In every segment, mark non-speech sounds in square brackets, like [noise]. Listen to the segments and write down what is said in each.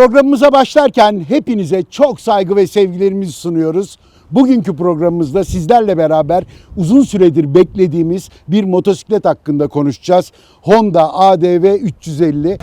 Programımıza başlarken hepinize çok saygı ve sevgilerimizi sunuyoruz. Bugünkü programımızda sizlerle beraber uzun süredir beklediğimiz bir motosiklet hakkında konuşacağız. Honda ADV 350.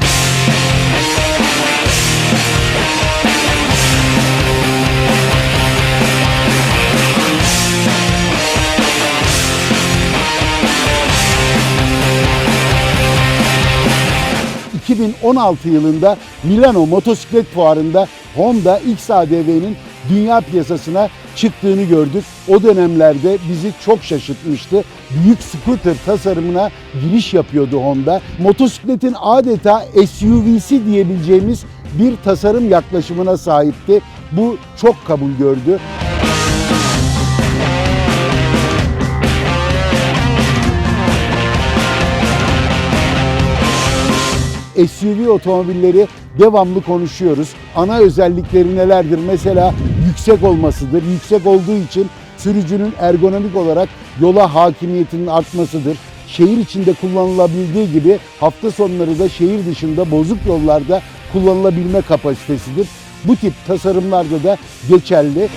...2016 yılında Milano Motosiklet Fuarı'nda Honda XADV'nin dünya piyasasına çıktığını gördük. O dönemlerde bizi çok şaşırtmıştı. Büyük scooter tasarımına giriş yapıyordu Honda. Motosikletin adeta SUV'si diyebileceğimiz bir tasarım yaklaşımına sahipti. Bu çok kabul gördü. SUV otomobilleri devamlı konuşuyoruz. Ana özellikleri nelerdir? Mesela yüksek olmasıdır. Yüksek olduğu için sürücünün ergonomik olarak yola hakimiyetinin artmasıdır. Şehir içinde kullanılabildiği gibi hafta sonları da şehir dışında bozuk yollarda kullanılabilme kapasitesidir. Bu tip tasarımlarda da geçerli.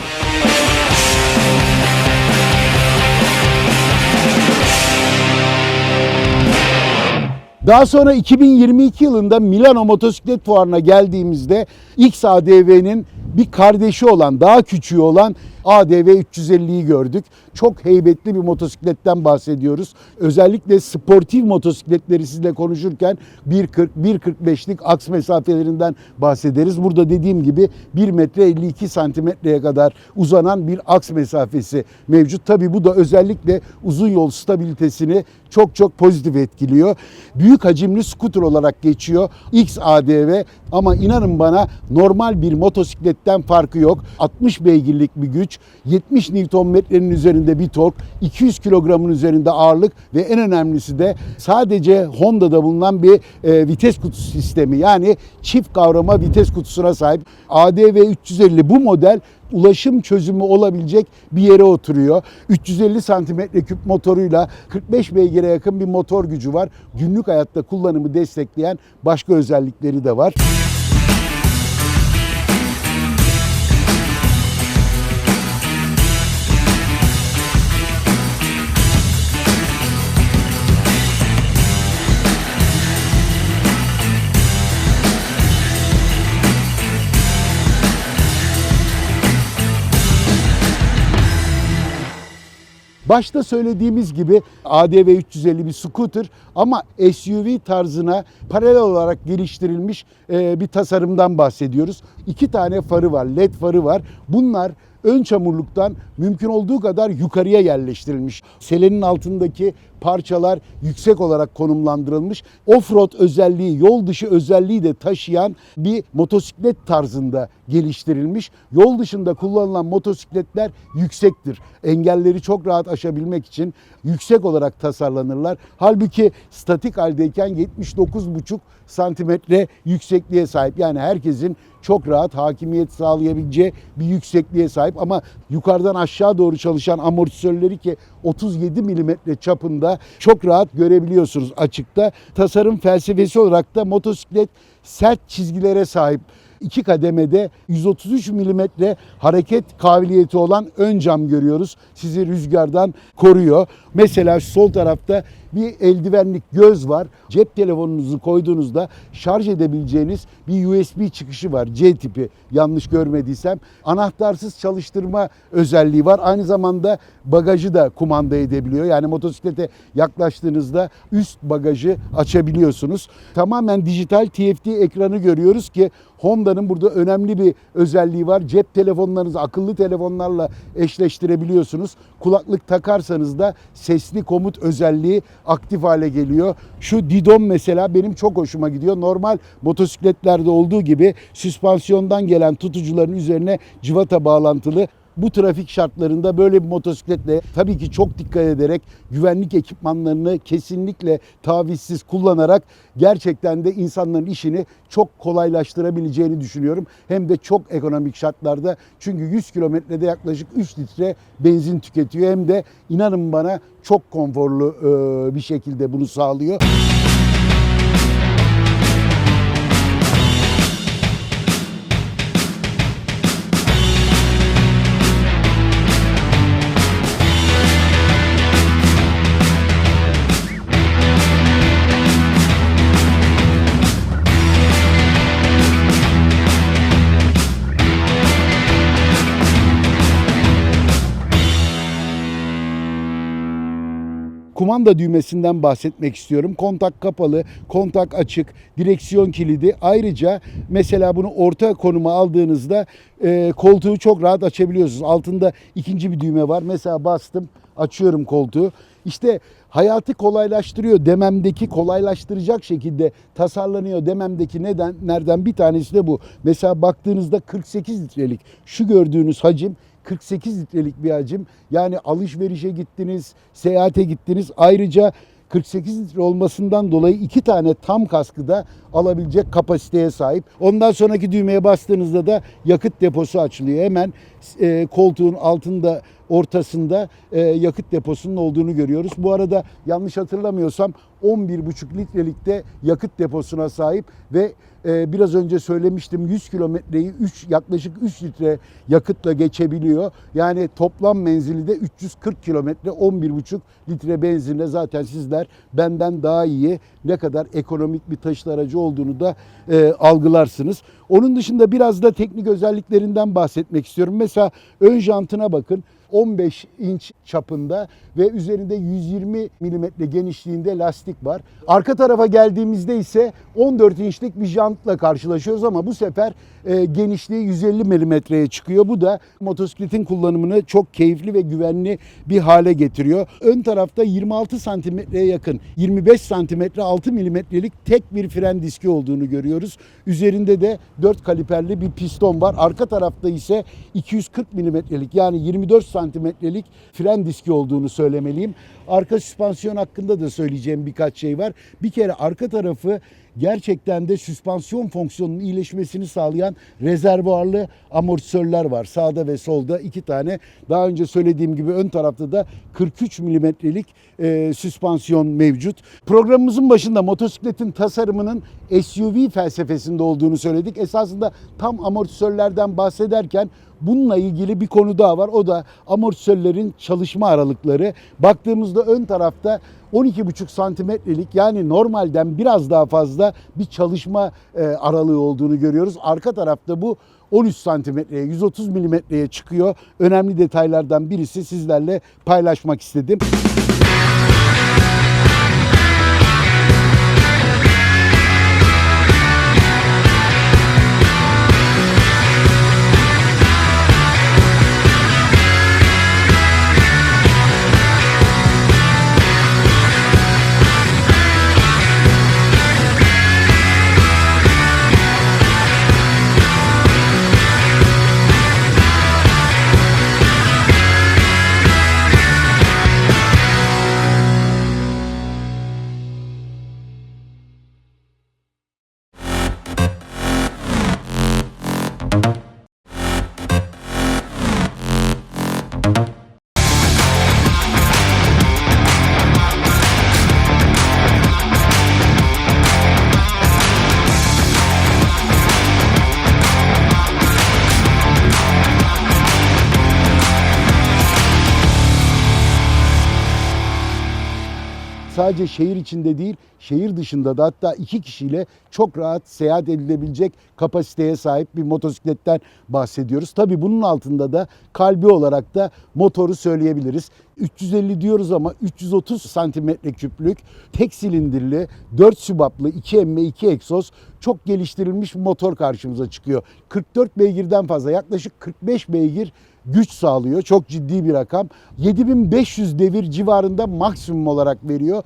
Daha sonra 2022 yılında Milano Motosiklet Fuarı'na geldiğimizde XADV'nin bir kardeşi olan, daha küçüğü olan ADV 350'yi gördük. Çok heybetli bir motosikletten bahsediyoruz. Özellikle sportif motosikletleri sizle konuşurken 1.40, 1.45'lik aks mesafelerinden bahsederiz. Burada dediğim gibi 1 metre 52 santimetreye kadar uzanan bir aks mesafesi mevcut. Tabi bu da özellikle uzun yol stabilitesini çok çok pozitif etkiliyor. Büyük hacimli scooter olarak geçiyor XADV ama inanın bana normal bir motosikletten farkı yok. 60 beygirlik bir güç, 70 Nm'nin üzerinde bir tork, 200 kilogramın üzerinde ağırlık ve en önemlisi de sadece Honda'da bulunan bir e, vites kutusu sistemi yani çift kavrama vites kutusuna sahip. ADV 350 bu model ulaşım çözümü olabilecek bir yere oturuyor. 350 santimetre küp motoruyla 45 beygire yakın bir motor gücü var. Günlük hayatta kullanımı destekleyen başka özellikleri de var. Başta söylediğimiz gibi ADV 350 bir scooter ama SUV tarzına paralel olarak geliştirilmiş e, bir tasarımdan bahsediyoruz. İki tane farı var, led farı var. Bunlar ön çamurluktan mümkün olduğu kadar yukarıya yerleştirilmiş. Selenin altındaki parçalar yüksek olarak konumlandırılmış. Offroad özelliği, yol dışı özelliği de taşıyan bir motosiklet tarzında geliştirilmiş. Yol dışında kullanılan motosikletler yüksektir. Engelleri çok rahat aşabilmek için yüksek olarak tasarlanırlar. Halbuki statik haldeyken 79,5 santimetre yüksekliğe sahip. Yani herkesin çok rahat hakimiyet sağlayabileceği bir yüksekliğe sahip ama yukarıdan aşağı doğru çalışan amortisörleri ki 37 milimetre çapında çok rahat görebiliyorsunuz açıkta. Tasarım felsefesi olarak da motosiklet sert çizgilere sahip iki kademede 133 milimetre hareket kabiliyeti olan ön cam görüyoruz. Sizi rüzgardan koruyor. Mesela sol tarafta bir eldivenlik göz var. Cep telefonunuzu koyduğunuzda şarj edebileceğiniz bir USB çıkışı var. C tipi yanlış görmediysem. Anahtarsız çalıştırma özelliği var. Aynı zamanda bagajı da kumanda edebiliyor. Yani motosiklete yaklaştığınızda üst bagajı açabiliyorsunuz. Tamamen dijital TFT ekranı görüyoruz ki Honda'nın burada önemli bir özelliği var. Cep telefonlarınızı akıllı telefonlarla eşleştirebiliyorsunuz. Kulaklık takarsanız da sesli komut özelliği aktif hale geliyor. Şu Didon mesela benim çok hoşuma gidiyor. Normal motosikletlerde olduğu gibi süspansiyondan gelen tutucuların üzerine civata bağlantılı bu trafik şartlarında böyle bir motosikletle tabii ki çok dikkat ederek güvenlik ekipmanlarını kesinlikle tavizsiz kullanarak gerçekten de insanların işini çok kolaylaştırabileceğini düşünüyorum. Hem de çok ekonomik şartlarda çünkü 100 kilometrede yaklaşık 3 litre benzin tüketiyor hem de inanın bana çok konforlu bir şekilde bunu sağlıyor. Kumanda düğmesinden bahsetmek istiyorum. Kontak kapalı, kontak açık, direksiyon kilidi. Ayrıca mesela bunu orta konuma aldığınızda e, koltuğu çok rahat açabiliyorsunuz. Altında ikinci bir düğme var. Mesela bastım, açıyorum koltuğu. İşte hayatı kolaylaştırıyor dememdeki kolaylaştıracak şekilde tasarlanıyor dememdeki nedenlerden bir tanesi de bu. Mesela baktığınızda 48 litrelik şu gördüğünüz hacim 48 litrelik bir hacim. Yani alışverişe gittiniz, seyahate gittiniz. Ayrıca 48 litre olmasından dolayı iki tane tam kaskı da alabilecek kapasiteye sahip. Ondan sonraki düğmeye bastığınızda da yakıt deposu açılıyor. Hemen e, koltuğun altında ortasında e, yakıt deposunun olduğunu görüyoruz. Bu arada yanlış hatırlamıyorsam 11,5 litrelikte yakıt deposuna sahip ve e, biraz önce söylemiştim 100 kilometreyi 3 yaklaşık 3 litre yakıtla geçebiliyor. Yani toplam menzili de 340 kilometre 11,5 litre benzinle zaten sizler benden daha iyi ne kadar ekonomik bir taşıt aracı olduğunu da e, algılarsınız. Onun dışında biraz da teknik özelliklerinden bahsetmek istiyorum. Mesela ön jantına bakın. 15 inç çapında ve üzerinde 120 milimetre genişliğinde lastik var. Arka tarafa geldiğimizde ise 14 inçlik bir jantla karşılaşıyoruz ama bu sefer e, genişliği 150 milimetreye çıkıyor. Bu da motosikletin kullanımını çok keyifli ve güvenli bir hale getiriyor. Ön tarafta 26 santimetreye yakın 25 santimetre 6 milimetrelik tek bir fren diski olduğunu görüyoruz. Üzerinde de 4 kaliperli bir piston var. Arka tarafta ise 240 milimetrelik yani 24 santimetrelik fren diski olduğunu söylemeliyim. Arka süspansiyon hakkında da söyleyeceğim birkaç şey var. Bir kere arka tarafı gerçekten de süspansiyon fonksiyonunun iyileşmesini sağlayan rezervuarlı amortisörler var. Sağda ve solda iki tane. Daha önce söylediğim gibi ön tarafta da 43 milimetrelik e, süspansiyon mevcut. Programımızın başında motosikletin tasarımının SUV felsefesinde olduğunu söyledik. Esasında tam amortisörlerden bahsederken Bununla ilgili bir konu daha var. O da amortisörlerin çalışma aralıkları. Baktığımızda ön tarafta 12,5 santimetrelik yani normalden biraz daha fazla bir çalışma e, aralığı olduğunu görüyoruz. Arka tarafta bu 13 santimetreye 130 milimetreye çıkıyor. Önemli detaylardan birisi sizlerle paylaşmak istedim. Sadece şehir içinde değil, şehir dışında da hatta iki kişiyle çok rahat seyahat edilebilecek kapasiteye sahip bir motosikletten bahsediyoruz. Tabii bunun altında da kalbi olarak da motoru söyleyebiliriz. 350 diyoruz ama 330 santimetre küplük tek silindirli 4 sübaplı 2 emme 2 egzoz çok geliştirilmiş bir motor karşımıza çıkıyor. 44 beygirden fazla yaklaşık 45 beygir güç sağlıyor. Çok ciddi bir rakam. 7500 devir civarında maksimum olarak veriyor.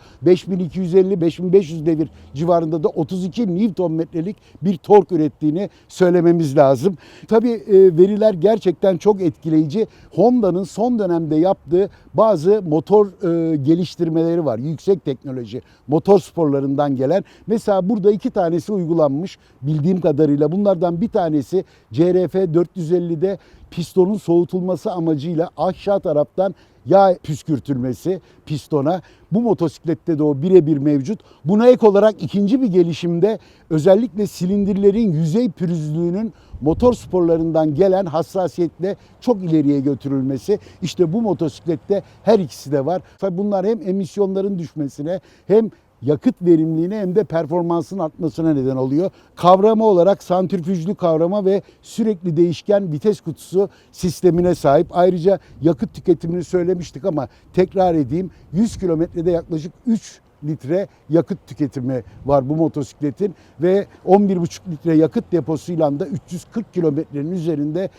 5250-5500 devir civarında da 32 Nm'lik bir tork ürettiğini söylememiz lazım. Tabii e, veriler gerçekten çok etkileyici. Honda'nın son dönemde yaptığı bazı motor e, geliştirmeleri var. Yüksek teknoloji motor sporlarından gelen. Mesela burada iki tanesi uygulanmış bildiğim kadarıyla. Bunlardan bir tanesi CRF 450'de pistonun soğutulması amacıyla aşağı taraftan yağ püskürtülmesi pistona. Bu motosiklette de o birebir mevcut. Buna ek olarak ikinci bir gelişimde özellikle silindirlerin yüzey pürüzlüğünün motor sporlarından gelen hassasiyetle çok ileriye götürülmesi. İşte bu motosiklette her ikisi de var. Bunlar hem emisyonların düşmesine hem yakıt verimliliğine hem de performansın artmasına neden oluyor. Kavrama olarak santrifüjlü kavrama ve sürekli değişken vites kutusu sistemine sahip. Ayrıca yakıt tüketimini söylemiştik ama tekrar edeyim 100 kilometrede yaklaşık 3 litre yakıt tüketimi var bu motosikletin ve 11,5 litre yakıt deposuyla da 340 kilometrenin üzerinde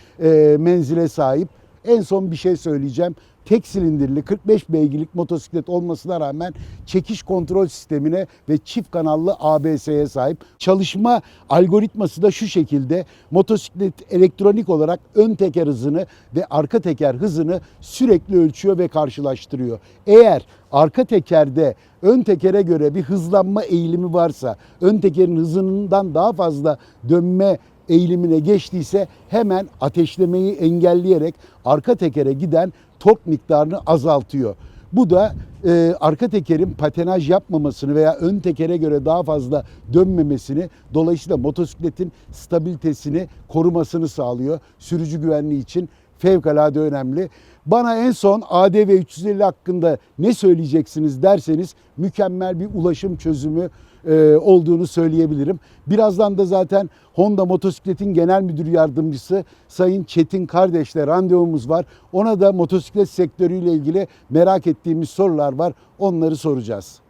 menzile sahip. En son bir şey söyleyeceğim. Tek silindirli 45 beygirlik motosiklet olmasına rağmen çekiş kontrol sistemine ve çift kanallı ABS'ye sahip. Çalışma algoritması da şu şekilde. Motosiklet elektronik olarak ön teker hızını ve arka teker hızını sürekli ölçüyor ve karşılaştırıyor. Eğer arka tekerde ön tekere göre bir hızlanma eğilimi varsa, ön tekerin hızından daha fazla dönme eğilimine geçtiyse hemen ateşlemeyi engelleyerek arka tekere giden tork miktarını azaltıyor. Bu da e, arka tekerin patenaj yapmamasını veya ön tekere göre daha fazla dönmemesini dolayısıyla motosikletin stabilitesini korumasını sağlıyor. Sürücü güvenliği için fevkalade önemli. Bana en son ADV 350 hakkında ne söyleyeceksiniz derseniz mükemmel bir ulaşım çözümü olduğunu söyleyebilirim. Birazdan da zaten Honda Motosiklet'in genel müdür yardımcısı Sayın Çetin Kardeş'le randevumuz var. Ona da motosiklet sektörüyle ilgili merak ettiğimiz sorular var. Onları soracağız.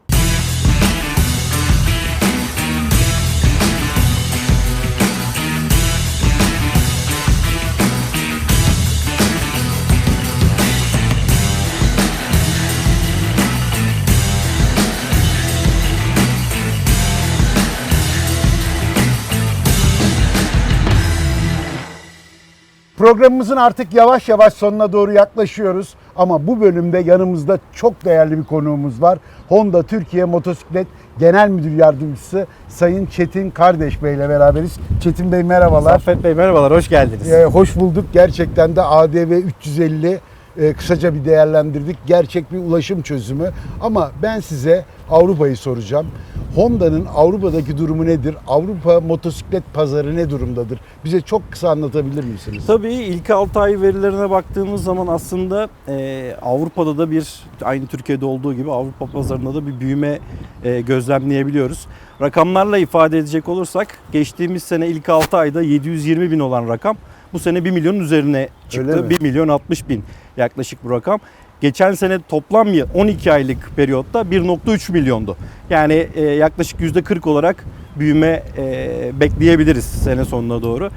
Programımızın artık yavaş yavaş sonuna doğru yaklaşıyoruz. Ama bu bölümde yanımızda çok değerli bir konuğumuz var. Honda Türkiye Motosiklet Genel Müdür Yardımcısı Sayın Çetin Kardeş Bey ile beraberiz. Çetin Bey merhabalar. Saffet Bey merhabalar, hoş geldiniz. Ee, hoş bulduk. Gerçekten de ADV 350 e, kısaca bir değerlendirdik. Gerçek bir ulaşım çözümü. Ama ben size Avrupa'yı soracağım. Honda'nın Avrupa'daki durumu nedir? Avrupa motosiklet pazarı ne durumdadır? Bize çok kısa anlatabilir misiniz? Tabii ilk 6 ay verilerine baktığımız zaman aslında e, Avrupa'da da bir, aynı Türkiye'de olduğu gibi Avrupa pazarında da bir büyüme e, gözlemleyebiliyoruz. Rakamlarla ifade edecek olursak geçtiğimiz sene ilk 6 ayda 720 bin olan rakam bu sene 1 milyonun üzerine çıktı. mi? 1 milyon 60 bin yaklaşık bu rakam. Geçen sene toplam yıl 12 aylık periyotta 1.3 milyondu. Yani e, yaklaşık %40 olarak büyüme e, bekleyebiliriz sene sonuna doğru.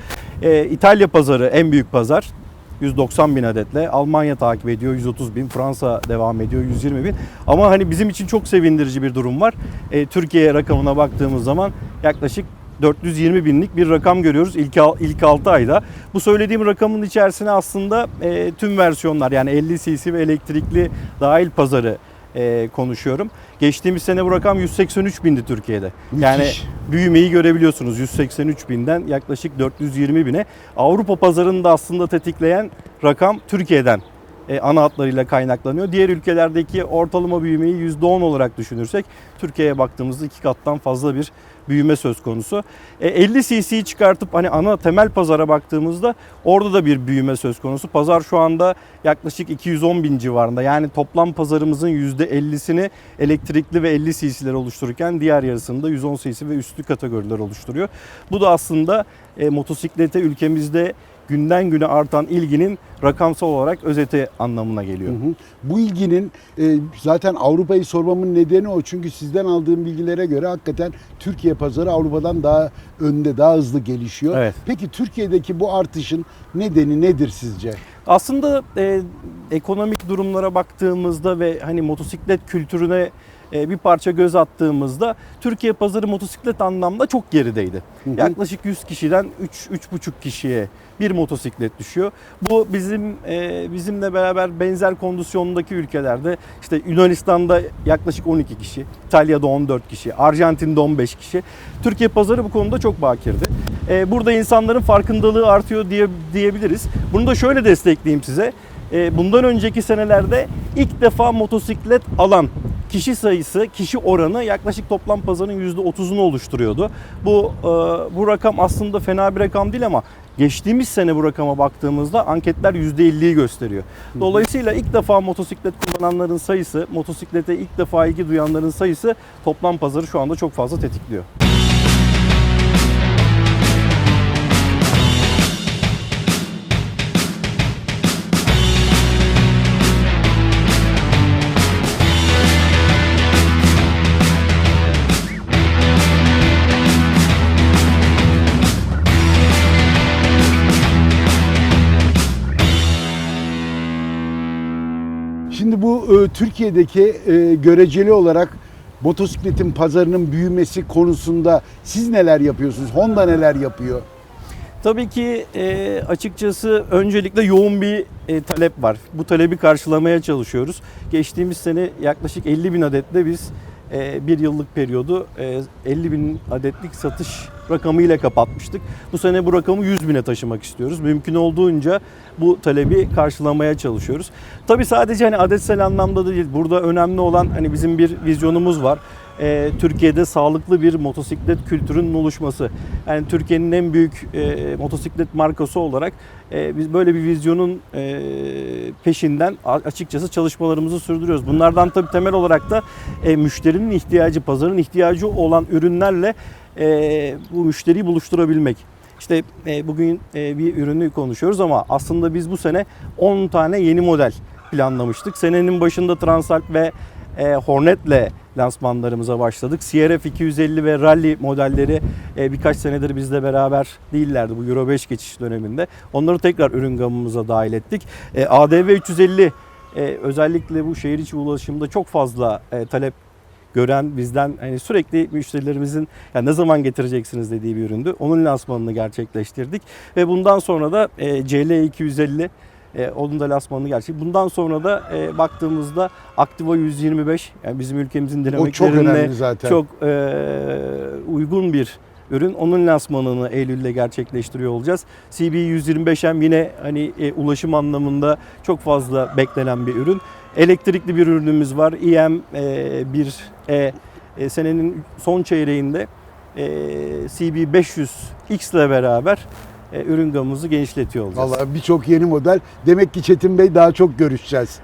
E, İtalya pazarı en büyük pazar. 190 bin adetle. Almanya takip ediyor 130 bin. Fransa devam ediyor 120 bin. Ama hani bizim için çok sevindirici bir durum var. E, Türkiye rakamına baktığımız zaman yaklaşık 420 binlik bir rakam görüyoruz ilk ilk 6 ayda. Bu söylediğim rakamın içerisine aslında e, tüm versiyonlar yani 50 cc ve elektrikli dahil pazarı e, konuşuyorum. Geçtiğimiz sene bu rakam 183 bindi Türkiye'de. Yani Müthiş. büyümeyi görebiliyorsunuz 183 binden yaklaşık 420 bine. Avrupa pazarını da aslında tetikleyen rakam Türkiye'den e, ana hatlarıyla kaynaklanıyor. Diğer ülkelerdeki ortalama büyümeyi %10 olarak düşünürsek Türkiye'ye baktığımızda iki kattan fazla bir büyüme söz konusu. E, 50 cc'yi çıkartıp hani ana temel pazara baktığımızda orada da bir büyüme söz konusu. Pazar şu anda yaklaşık 210 bin civarında. Yani toplam pazarımızın %50'sini elektrikli ve 50 cc'ler oluştururken diğer yarısını da 110 cc ve üstü kategoriler oluşturuyor. Bu da aslında e, motosiklete ülkemizde günden güne artan ilginin rakamsal olarak özeti anlamına geliyor. Hı hı. Bu ilginin e, zaten Avrupa'yı sormamın nedeni o. Çünkü sizden aldığım bilgilere göre hakikaten Türkiye pazarı Avrupa'dan daha önde, daha hızlı gelişiyor. Evet. Peki Türkiye'deki bu artışın nedeni nedir sizce? Aslında e, ekonomik durumlara baktığımızda ve hani motosiklet kültürüne bir parça göz attığımızda Türkiye pazarı motosiklet anlamda çok gerideydi. Hı hı. Yaklaşık 100 kişiden 3-3,5 kişiye bir motosiklet düşüyor. Bu bizim e, bizimle beraber benzer kondisyondaki ülkelerde işte Yunanistan'da yaklaşık 12 kişi, İtalya'da 14 kişi, Arjantin'de 15 kişi. Türkiye pazarı bu konuda çok bakirdi. E, burada insanların farkındalığı artıyor diye diyebiliriz. Bunu da şöyle destekleyeyim size. E, bundan önceki senelerde ilk defa motosiklet alan kişi sayısı, kişi oranı yaklaşık toplam pazarın %30'unu oluşturuyordu. Bu e, bu rakam aslında fena bir rakam değil ama geçtiğimiz sene bu rakama baktığımızda anketler %50'yi gösteriyor. Dolayısıyla ilk defa motosiklet kullananların sayısı, motosiklete ilk defa ilgi duyanların sayısı toplam pazarı şu anda çok fazla tetikliyor. Türkiye'deki e, göreceli olarak motosikletin pazarının büyümesi konusunda siz neler yapıyorsunuz? Honda neler yapıyor? Tabii ki e, açıkçası öncelikle yoğun bir e, talep var. Bu talebi karşılamaya çalışıyoruz. Geçtiğimiz sene yaklaşık 50 bin adetle biz e, bir yıllık periyodu e, 50 bin adetlik satış rakamıyla kapatmıştık. Bu sene bu rakamı 100 bine taşımak istiyoruz. Mümkün olduğunca bu talebi karşılamaya çalışıyoruz. Tabii sadece hani adetsel anlamda da değil. Burada önemli olan hani bizim bir vizyonumuz var. E, Türkiye'de sağlıklı bir motosiklet kültürünün oluşması. Yani Türkiye'nin en büyük e, motosiklet markası olarak e, biz böyle bir vizyonun e, peşinden açıkçası çalışmalarımızı sürdürüyoruz. Bunlardan tabii temel olarak da e, müşterinin ihtiyacı, pazarın ihtiyacı olan ürünlerle e, bu müşteriyi buluşturabilmek. İşte e, bugün e, bir ürünü konuşuyoruz ama aslında biz bu sene 10 tane yeni model planlamıştık. Senenin başında Transalp ve Hornet'le lansmanlarımıza başladık. CRF 250 ve Rally modelleri birkaç senedir bizle beraber değillerdi bu Euro 5 geçiş döneminde. Onları tekrar ürün gamımıza dahil ettik. ADV 350 e, özellikle bu şehir içi ulaşımda çok fazla talep gören bizden hani sürekli müşterilerimizin yani ne zaman getireceksiniz dediği bir üründü. Onun lansmanını gerçekleştirdik ve bundan sonra da e, CL 250 e, onun da lansmanını gerçek. Bundan sonra da e, baktığımızda Activa 125 yani bizim ülkemizin çok dinamiklerine önemli zaten. çok e, uygun bir ürün. Onun lansmanını Eylül'de gerçekleştiriyor olacağız. CB 125M yine hani e, ulaşım anlamında çok fazla beklenen bir ürün. Elektrikli bir ürünümüz var. EM e, 1 e, senenin son çeyreğinde e, CB 500 X ile beraber e, ürün gamımızı genişletiyor olacağız. Vallahi birçok yeni model. Demek ki Çetin Bey daha çok görüşeceğiz.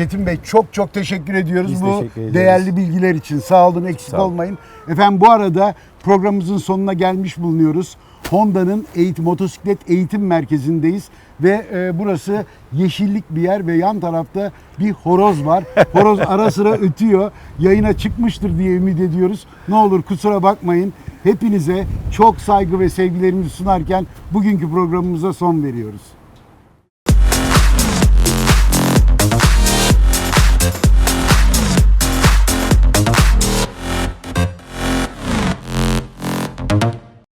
Çetin Bey çok çok teşekkür ediyoruz Biz bu teşekkür ederiz. değerli bilgiler için. Sağ olun, eksik Sağ olun. olmayın. Efendim bu arada programımızın sonuna gelmiş bulunuyoruz. Honda'nın eğitim, motosiklet eğitim merkezindeyiz ve e, burası yeşillik bir yer ve yan tarafta bir horoz var. [laughs] Horoz ara sıra ötüyor. Yayına çıkmıştır diye ümit ediyoruz. Ne olur kusura bakmayın. Hepinize çok saygı ve sevgilerimizi sunarken bugünkü programımıza son veriyoruz.